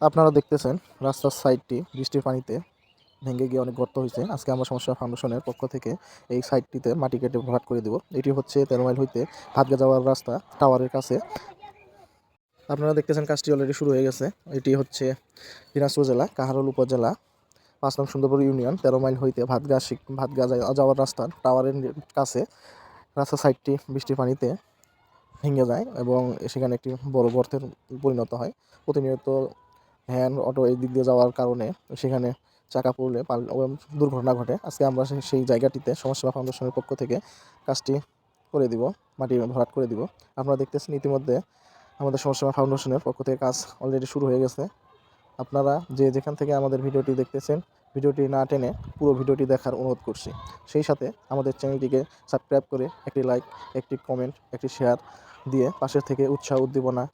আপনারা দেখতেছেন রাস্তার সাইডটি, বৃষ্টির পানিতে ভেঙে গিয়ে অনেক গর্ত হয়েছে। আজকে আমরা সমস্যা ফাউন্ডেশনের পক্ষ থেকে এই সাইডটিতে মাটি কেটে ভরাট করে দেব। এটি হচ্ছে তেরো মাইল হইতে ভাতগা যাওয়ার রাস্তা, টাওয়ারের কাছে। আপনারা দেখতেছেন কাজটি অলরেডি শুরু হয়ে গেছে। এটি হচ্ছে দিনাজপুর জেলা, কাহারোল উপজেলা, পাঁচ নং সুন্দরপুর ইউনিয়ন, তেরো মাইল হইতে ভাতগা ভাতগা যাওয়ার রাস্তা, টাওয়ারের কাছে। রাস্তার সাইডটি বৃষ্টির পানিতে ভেঙে যায় এবং সেখানে একটি বড় গর্তের পরিণত হয়। প্রতিনিয়ত ভ্যান, অটো এই দিক দিয়ে যাওয়ার কারণে সেখানে চাকা পড়লে দুর্ঘটনা ঘটে। আজকে আমরা সেই জায়গাটিতে সমাজসেবা ফাউন্ডেশনের পক্ষ থেকে কাজটি করে দিব, মাটি ভরাট করে দিব। আপনারা দেখতেছেন ইতিমধ্যে আমাদের সমাজসেবা ফাউন্ডেশনের পক্ষ থেকে কাজ অলরেডি শুরু হয়ে গেছে। আপনারা যে যেখান থেকে আমাদের ভিডিওটি দেখতেছেন, ভিডিওটি না টেনে পুরো ভিডিওটি দেখার অনুরোধ করছি। সেই সাথে আমাদের চ্যানেলটিকে সাবস্ক্রাইব করে একটি লাইক একটি কমেন্ট একটি শেয়ার দিয়ে পাশের থেকে উৎসাহ, উদ্দীপনা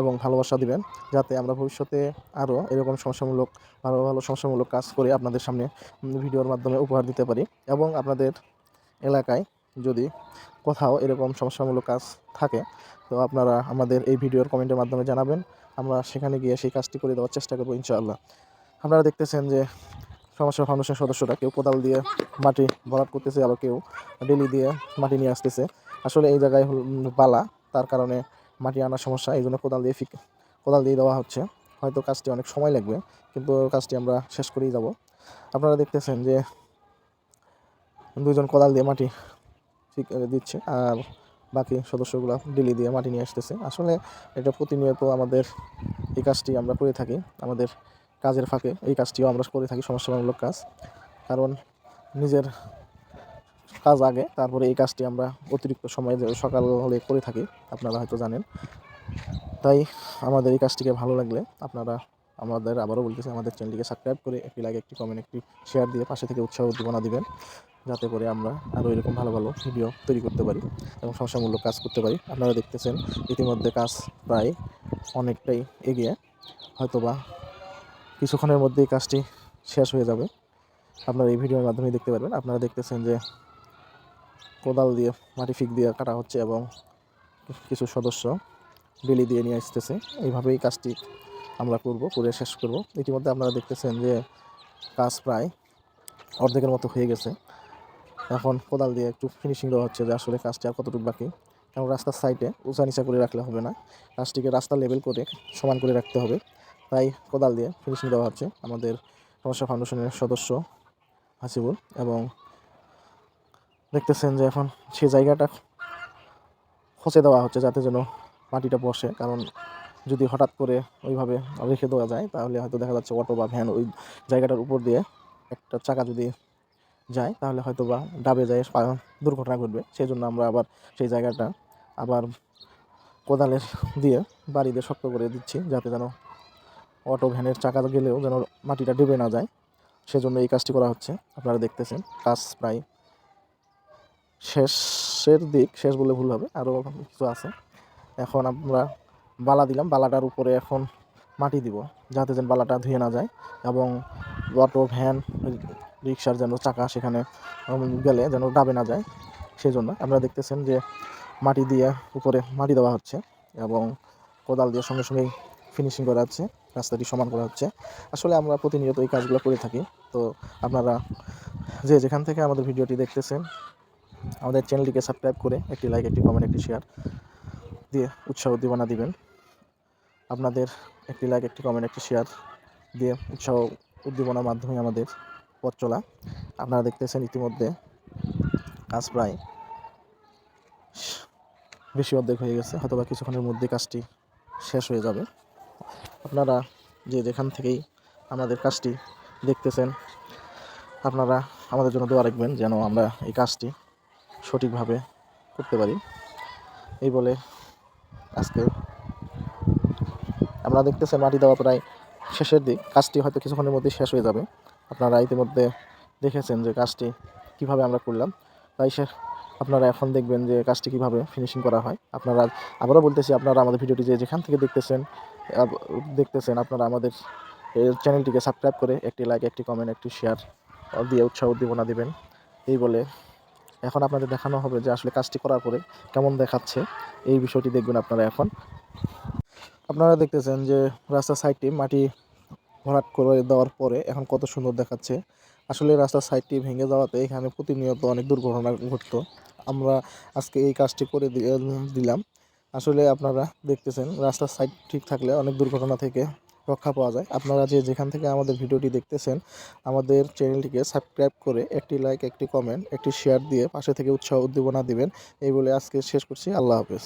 এবং ভালোবাসা দিবেন, যাতে আমরা ভবিষ্যতে আরও এরকম সমস্যামূলক ভালো ভালো সমস্যামূলক কাজ করে আপনাদের সামনে ভিডিওর মাধ্যমে উপহার দিতে পারি। এবং আপনাদের এলাকায় যদি কোথাও এরকম সমস্যামূলক কাজ থাকে, তো আপনারা আমাদের এই ভিডিওর কমেন্টের মাধ্যমে জানাবেন। আমরা সেখানে গিয়ে সেই কাজটি করে দেওয়ার চেষ্টা করব, ইনশাআল্লাহ। আপনারা দেখতেছেন যে সমস্যা ফাউন্ডেশন সদস্যরা কেউ কোদাল দিয়ে মাটি ভরাট করতেছে, আবার কেউ ডেলি দিয়ে মাটি নিয়ে আসতেছে। আসলে এই জায়গায় বালা, তার কারণে মাটি আনার সমস্যা, এই জন্য কোদাল দিয়ে ফিক, কোদাল দিয়ে দেওয়া হচ্ছে। হয়তো কাজটি অনেক সময় লাগবে, কিন্তু কাজটি আমরা শেষ করেই যাব। আপনারা দেখতেছেন যে দুজন কোদাল দিয়ে মাটি ঠিক দিচ্ছে, আর বাকি সদস্যগুলো ডেলি দিয়ে মাটি নিয়ে আসতেছে। আসলে এটা প্রতিনিয়ত আমাদের এই কাজটি আমরা করে থাকি, আমাদের কাজের ফাঁকে এই কাজটিও আমরা করে থাকি, সমস্যামূলক কাজ। কারণ নিজের কাজ আগে, তারপরে এই কাজটি আমরা অতিরিক্ত সময় সকাল হলে করে থাকি, আপনারা হয়তো জানেন। তাই আমাদের এই কাজটিকে ভালো লাগলে আপনারা আমাদের আবারও বলতেছি, আমাদের চ্যানেলটিকে সাবস্ক্রাইব করে একটি লাইক একটি কমেন্ট একটি শেয়ার দিয়ে পাশে থেকে উৎসাহ, উদ্দীপনা দিবেন, যাতে করে আমরা আরও এরকম ভালো ভালো ভিডিও তৈরি করতে পারি এবং সমস্যামূলক কাজ করতে পারি। আপনারা দেখতেছেন ইতিমধ্যে কাজ প্রায় অনেকটাই এগিয়ে, হয়তোবা কিছুক্ষণের মধ্যে এই কাজটি শেষ হয়ে যাবে। আপনারা এই ভিডিওর মাধ্যমে দেখতে পারবেন। আপনারা দেখতেছেন যে কোদাল দিয়ে, মাটি ফিক দিয়ে কাটা হচ্ছে এবং কিছু সদস্য বেলি দিয়ে নিয়ে আসতেছে। এইভাবেই কাজটি আমরা করব, করে শেষ করব। ইতিমধ্যে আপনারা দেখতেছেন যে কাজ প্রায় অর্ধেকের মতো হয়ে গেছে। এখন কোদাল দিয়ে একটু ফিনিশিং দেওয়া হচ্ছে যে আসলে কাজটি আর কতটুকু বাকি। কারণ রাস্তার সাইডে উঁচা নিচা করে রাখলে হবে না। কাজটিকে রাস্তা লেভেল করে সমান করে রাখতে হবে। তাই কোদাল দিয়ে ফিনিশিং দেওয়া হচ্ছে আমাদের সমস্যা ফাউন্ডেশনের সদস্য হাসিবুল এবং দেখতেছেন যে এখন সে জায়গাটা খসে দেওয়া হচ্ছে যাতে যেন মাটিটা বসে। কারণ যদি হঠাৎ করে ওইভাবে রেখে দেওয়া যায়, তাহলে হয়তো দেখা যাচ্ছে অটো বা ভ্যান ওই জায়গাটার উপর দিয়ে একটা চাকা যদি যায়, তাহলে হয়তো বা ডাবে যায় দুর্ঘটনা ঘটবে। সেই জন্য আমরা আবার সেই জায়গাটা আবার কোদালের দিয়ে বাড়ি দিয়ে শক্ত করে দিচ্ছি, যাতে যেন অটো, ভ্যানের চাকা গেলেও যেন মাটিটা ডুবে না যায়। সেজন্য এই কাজটি করা হচ্ছে। আপনারা দেখতেছেন, কাজ প্রায় শেষের দিক, শেষ বলে ভুল হবে আরও কিছু আছে। এখন আমরা বালা দিলাম, বালাটার উপরে এখন মাটি দিব, যাতে যেন বালাটা ধুয়ে না যায় এবং অটো, ভ্যান, রিক্সার যেন চাকা সেখানে গেলে যেন ডাবে না যায়। সেই জন্য আপনারা দেখতেছেন যে মাটি দিয়ে উপরে মাটি দেওয়া হচ্ছে এবং কোদাল দিয়ে সঙ্গে সঙ্গেই ফিনিশিং করা হচ্ছে, রাস্তাটি সমান করা হচ্ছে। আসলে আমরা প্রতিনিয়ত এই কাজগুলো করে থাকি। তো আপনারা যে যেখান থেকে আমাদের ভিডিওটি দেখতেছেন আমাদের চ্যানেলটিকে সাবস্ক্রাইব করে একটি লাইক একটি কমেন্ট একটি শেয়ার দিয়ে উৎসাহ উদ্দীপনা দিবেন। আপনাদের একটি লাইক একটি কমেন্ট একটি শেয়ার দিয়ে উৎসাহ উদ্দীপনার মাধ্যমে আমাদের পথ চলা। আপনারা দেখতেছেন ইতিমধ্যে কাজ প্রায় বেশি অর্ধেক হয়ে গেছে, হয়তোবা কিছুক্ষণের মধ্যে কাজটি শেষ হয়ে যাবে। আপনারা যে যেখান থেকেই আমাদের কাজটি দেখতেছেন, আপনারা আমাদের জন্য দোয়া রাখবেন যেন আমরা এই কাজটি সঠিকভাবে করতে পারি। এই বলে আজকে আমরা দেখতেছেন মাটি দেওয়া প্রায় শেষের দিক। কাজটি হয়তো কিছুক্ষণের মধ্যে শেষ হয়ে যাবে। আপনারা ইতিমধ্যে দেখেছেন যে কাজটি কীভাবে আমরা করলাম। তাই সে আপনারা এখন দেখবেন যে কাজটি কীভাবে ফিনিশিং করা হয়। আপনারা আবারও বলতেছি, আপনারা আমাদের ভিডিওটি যে যেখান থেকে দেখতেছেন দেখতেছেন, আপনারা আমাদের চ্যানেলটিকে সাবস্ক্রাইব করে একটি লাইক একটি কমেন্ট একটি শেয়ার দিয়ে উৎসাহ উদ্দীপনা দেবেন। এই বলে এখন আপনাদের দেখানো হবে যে আসলে কাজটি করার পরে কেমন দেখাচ্ছে। এই বিষয়টি দেখবেন আপনারা এখন। আপনারা দেখতেছেন যে রাস্তার সাইডটি মাটি ভরাট করে দেওয়ার পরে এখন কত সুন্দর দেখাচ্ছে। আসলে রাস্তার সাইডটি ভেঙে যাওয়াতে এখানে প্রতিনিয়ত অনেক দুর্ঘটনা ঘটতো। আমরা আজকে এই কাজটি করে দিলাম। আসলে আপনারা দেখতেছেন রাস্তার সাইড ঠিক থাকলে অনেক দুর্ঘটনা থেকে রক্ষা পাওয়া যায়। আপনারা যে যেখান থেকে আমাদের ভিডিওটি দেখতেছেন, আমাদের চ্যানেলটিকে সাবস্ক্রাইব করে একটি লাইক, একটি কমেন্ট, একটি শেয়ার দিয়ে পাশে থেকে উৎসাহ, উদ্দীপনা দিবেন। এই বলে আজকে শেষ করছি। আল্লাহ হাফেজ।